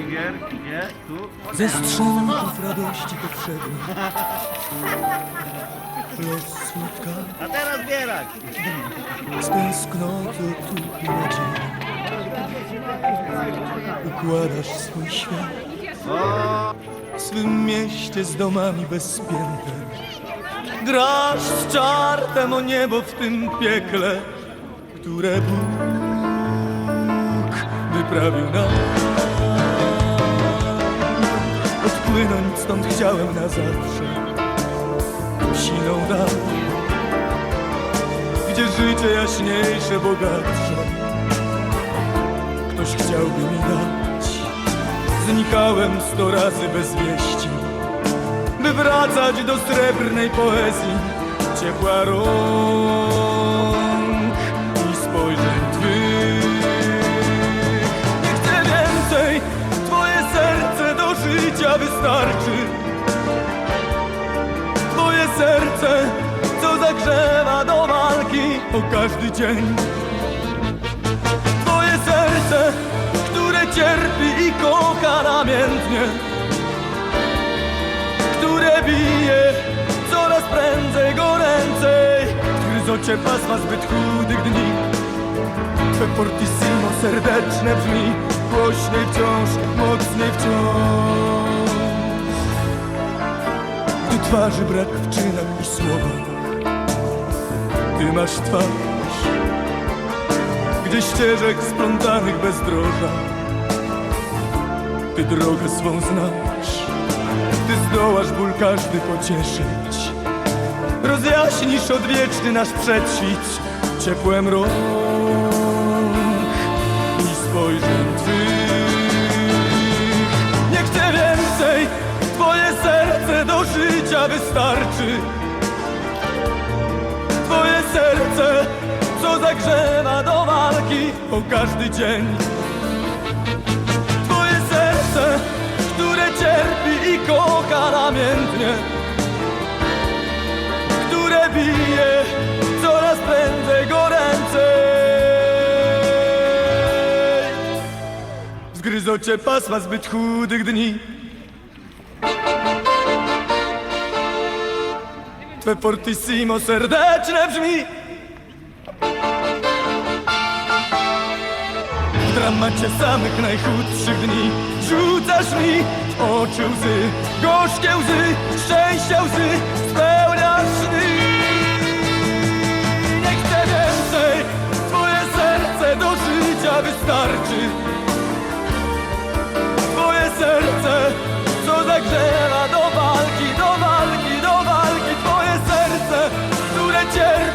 Igier, idzie, tu. Ze strzelników radości powszedni. Los smutka. A teraz bierak! Z tęsknoty tu nadziei. Układasz swój świat. W swym mieście z domami bez pięter. Grasz z czartem o niebo w tym piekle Które Bóg wyprawił nam Odpłynąć stąd chciałem na zawsze Siną dal Gdzie życie jaśniejsze, bogatsze Ktoś chciałby mi dać. Znikałem sto razy bez wieści By wracać do srebrnej poezji. Ciepła rąk i spojrzeń twych. Nie chcę więcej, twoje serce do życia wystarczy. Twoje serce, co zagrzewa do walki o każdy dzień. Twoje serce, które cierpi i kocha namiętnie prędzej, goręcej gryzocie pasma zbyt chudych dni Twe fortissimo serdeczne brzmi. Głośniej wciąż, mocniej wciąż. Gdy twarzy brak w czynach i słowach Ty masz twarz. Gdzie ścieżek splątanych bezdroża Ty drogę swą znasz. Ty zdołasz ból każdy pocieszyć Rozjaśnisz odwieczny nasz przedświć Ciepłem rąk i spojrzeń twych Nie chcę więcej, twoje serce do życia wystarczy. Twoje serce, co zagrzewa do walki o każdy dzień. Twoje serce, które cierpi i kocha namiętnie Które bije coraz prędzej goręcej W zgryzocie pasma zbyt chudych dni. Twe fortissimo serdeczne brzmi. W dramacie samych najchudszych dni Rzucasz mi w oczy łzy. Gorzkie łzy, szczęścia łzy Spełniasz sny wystarczy Twoje serce Co zagrzewa do walki, do walki, do walki. Twoje serce, które cierpi